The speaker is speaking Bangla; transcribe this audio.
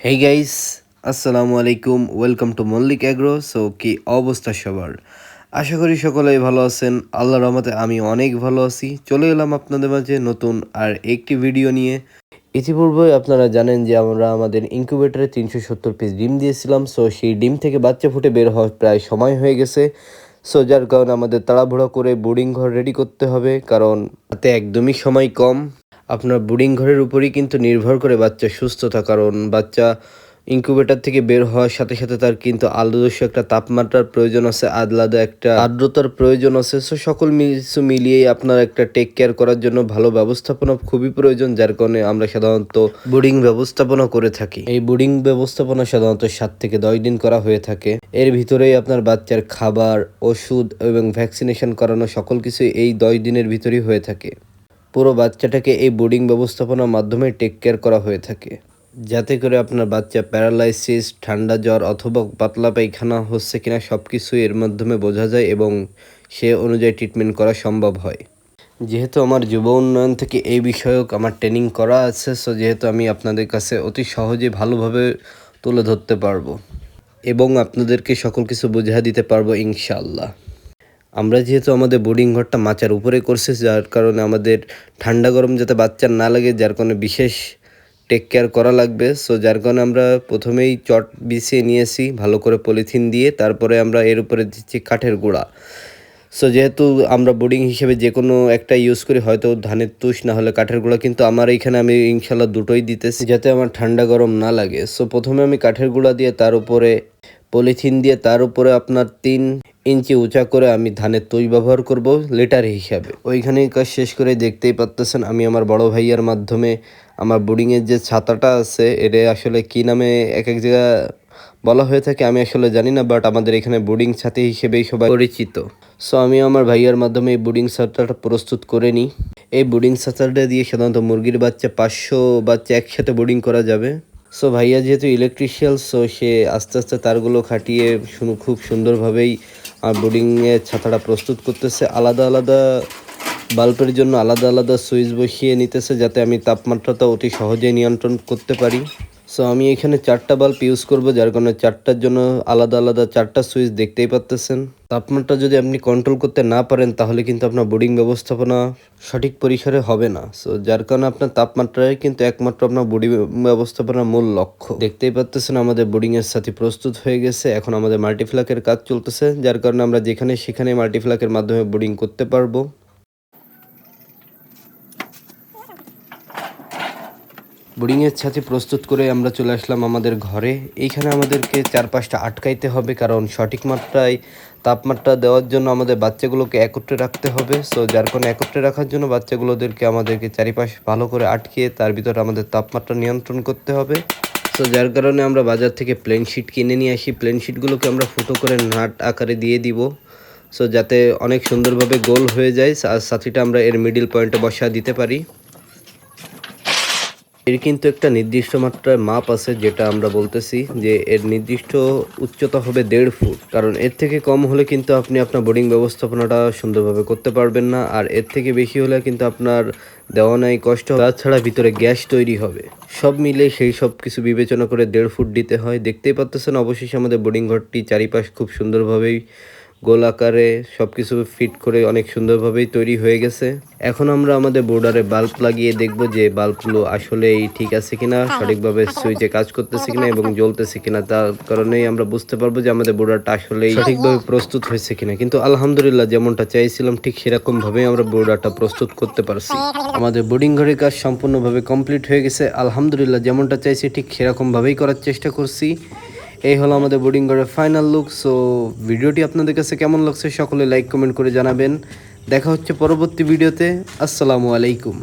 হেই গাইস আসসালামু আলাইকুম welcome to Mallik agro so কি অবস্থা সবার? আশা করি সকলেই ভালো আছেন, আল্লাহর রহমতে আমি অনেক ভালো আছি। চলে এলাম আপনাদের মাঝে নতুন আর একটি ভিডিও নিয়ে। ইতিপূর্বে আপনারা জানেন যে আমরা আমাদের ইনকিউবেটরে তিনশো সত্তর পিস ডিম দিয়েছিলাম সো সেই ডিম থেকে বাচ্চা ফুটে বের হওয়ার প্রায় সময় হয়ে গেছে। সো যার কারণে আমাদের তাড়াহুড়া করে বোর্ডিং ঘর রেডি করতে হবে, কারণ তাতে একদমই সময় কম। আপনার ব্রুডিং ঘরের উপরই কিন্তু নির্ভর করে বাচ্চা সুস্থতা কারণ, বাচ্চা ইনকিউবেটর থেকে বের হওয়ার সাথে সাথে তার কিন্তু আলাদস্য একটা তাপমাত্রার প্রয়োজন আছে আলাদা একটা আর্দ্রতার প্রয়োজন আছে। সো সকল কিছু মিলিয়েই আপনার একটা টেক কেয়ার করার জন্য ভালো ব্যবস্থাপনা খুবই প্রয়োজন, যার কারণে আমরা সাধারণত বোর্ডিং ব্যবস্থাপনা করে থাকি। এই বোর্ডিং ব্যবস্থাপনা সাধারণত সাত থেকে দশ দিন করা হয়ে থাকে। এর ভিতরেই আপনার বাচ্চার খাবার, ওষুধ এবং ভ্যাকসিনেশন করানো সকল কিছু এই দশ দিনের ভিতরেই হয়ে থাকে। পুরো বাচ্চাটাকে এই বোর্ডিং ব্যবস্থাপনার মাধ্যমে টেক কেয়ার করা হয়ে থাকে। যাতে করে আপনার বাচ্চা প্যারালাইসিস ঠান্ডা জ্বর অথবা পাতলা পায়খানা হচ্ছে কিনা সব কিছু এর মাধ্যমে বোঝা যায় এবং সে অনুযায়ী ট্রিটমেন্ট করা সম্ভব হয়। যেহেতু আমার যুব উন্নয়ন থেকে এই বিষয়ক আমার ট্রেনিং করা আছে সো যেহেতু আমি আপনাদের কাছে অতি সহজে ভালোভাবে তুলে ধরতে পারব এবং আপনাদেরকে সকল কিছু বোঝা দিতে পারব ইনশাল্লাহ আমরা যেহেতু আমাদের বোর্ডিং ঘরটা মাচার উপরে করছি, যার কারণে আমাদের ঠান্ডা গরম যাতে বাচ্চার না লাগে, যার কারণে বিশেষ টেক কেয়ার করা লাগবে। সো যার কারণে আমরা প্রথমেই চট বিছিয়ে নিয়েছি, ভালো করে পলিথিন দিয়ে, তারপরে আমরা এর উপরে দিচ্ছি কাঠের গুঁড়া। সো যেহেতু আমরা বোর্ডিং হিসেবে যে কোনো একটা ইউজ করি, হয়তো ধানের তুষ না হলে কাঠের গুঁড়া, কিন্তু আমার এইখানে আমি ইনশাল্লাহ দুটোই দিতেছি, যাতে আমার ঠান্ডা গরম না লাগে। সো প্রথমে আমি কাঠের গুঁড়া দিয়ে তার উপরে পলিথিন দিয়ে, তার উপরে আপনার তিন ইঞ্চি উঁচা করে আমি ধানের তৈ ব্যবহার করব লিটার হিসাবে। ওইখানেই কাজ শেষ করে দেখতেই পারতেছেন, আমি আমার বড় ভাইয়ার মাধ্যমে আমার বোর্ডিংয়ের যে ছাতাটা আছে, এটা আসলে কি নামে এক এক জায়গা বলা হয়ে থাকে আমি আসলে জানি না বাট আমাদের এখানে বোর্ডিং ছাতি হিসেবেই সবাই পরিচিত। সো আমি আমার ভাইয়ার মাধ্যমে এই বোর্ডিং ছাতাটা প্রস্তুত করে নিই। এই বোর্ডিং ছাতাটা দিয়ে সাধারণত মুরগির বাচ্চা পাঁচশো বাচ্চা একসাথে বোর্ডিং করা যাবে। সো ভাইয়া যেহেতু ইলেকট্রিশিয়াল সো সে আস্তে আস্তে তারগুলো খাটিয়ে শুনু খুব সুন্দরভাবেই বোর্ডিংয়ের ছাতাটা প্রস্তুত করতেছে। আলাদা আলাদা বাল্বের জন্য আলাদা আলাদা সুইচ বসিয়ে নিতেছে যাতে আমি তাপমাত্রাটা অতি সহজেই নিয়ন্ত্রণ করতে পারি। সো আমি এখানে চারটা বাল্ব ইউজ করব, যার কারণে চারটার জন্য আলাদা আলাদা চারটা সুইচ দেখতেই পাচ্তেছেন তাপমাত্রা যদি আপনি কন্ট্রোল করতে না পারেন, তাহলে কিন্তু আপনার বোর্ডিং ব্যবস্থাপনা সঠিক পরিসরে হবে না। সো যার কারণে আপনার তাপমাত্রায় কিন্তু একমাত্র আপনার বোর্ডিং ব্যবস্থাপনার মূল লক্ষ্য। দেখতেই পাচ্তেছেন আমাদের বোর্ডিংয়ের সাথে প্রস্তুত হয়ে গেছে। এখন আমাদের মাল্টিফ্লাকের কাজ চলতেছে, যার কারণে আমরা যেখানে সেখানে মাল্টিফ্লাকের মাধ্যমে বোর্ডিং করতে পারব। বোর্ডিংয়ের ছাতি প্রস্তুত করে আমরা চলে আসলাম আমাদের ঘরে। এইখানে আমাদেরকে চারপাশটা আটকাইতে হবে, কারণ সঠিক মাত্রায় তাপমাত্রা দেওয়ার জন্য আমাদের বাচ্চাগুলোকে একত্রে রাখতে হবে। সো যার কারণে একত্রে রাখার জন্য বাচ্চাগুলোদেরকে আমাদেরকে চারিপাশ ভালো করে আটকিয়ে তার ভিতরে আমাদের তাপমাত্রা নিয়ন্ত্রণ করতে হবে। সো যার কারণে আমরা বাজার থেকে প্লেন শিট কিনে নিয়ে আসি। প্লেন শিটগুলোকে আমরা ফুটো করে নাট আকারে দিয়ে দিব। সো যাতে অনেক সুন্দরভাবে গোল হয়ে যায়। আর সাথীটা আমরা এর মিডিল পয়েন্টে বসা দিতে পারি। এর কিন্তু একটা নির্দিষ্ট মাত্রায় মাপ আছে, যেটা আমরা বলতেছি যে এর নির্দিষ্ট উচ্চতা হবে দেড় ফুট। কারণ এর থেকে কম হলে কিন্তু আপনি আপনার বোর্ডিং ব্যবস্থাপনাটা সুন্দরভাবে করতে পারবেন না, আর এর থেকে বেশি হলে কিন্তু আপনার দেওয়া নাই কষ্ট তাছাড়া ভিতরে গ্যাস তৈরি হবে। সব মিলে সেই সব কিছু বিবেচনা করে দেড় ফুট দিতে হয়। দেখতেই পাচ্ছেন অবশেষে আমাদের বোর্ডিং ঘরটি চারিপাশ খুব সুন্দরভাবেই গোল আকারে সব কিছু ফিট করে অনেক সুন্দরভাবেই তৈরি হয়ে গেছে। এখন আমরা আমাদের বোর্ডারে বাল্ব লাগিয়ে দেখব যে বাল্বগুলো আসলেই ঠিক আছে কিনা, সঠিকভাবে সুইচে কাজ করতেছে কিনা এবং জ্বলতেছে কিনা, তার কারণেই আমরা বুঝতে পারব যে আমাদের বোর্ডারটা আসলেই সঠিকভাবে প্রস্তুত হয়েছে কিনা। কিন্তু আলহামদুলিল্লাহ যেমনটা চাইছিলাম, ঠিক সেরকম ভাবেই আমরা বোর্ডারটা প্রস্তুত করতে পারছি। আমাদের বোর্ডিং ঘরের কাজ সম্পূর্ণভাবে কমপ্লিট হয়ে গেছে। আলহামদুলিল্লাহ যেমনটা চাইছি, ঠিক সেরকম ভাবেই করার চেষ্টা করছি। এই হলো আমাদের বোর্ডিং ঘরের ফাইনাল লুক সো ভিডিওটি আপনাদের কাছে কেমন লাগছে সকলে লাইক কমেন্ট করে জানাবেন। দেখা হচ্ছে পরবর্তী ভিডিওতে আসসালামু আলাইকুম।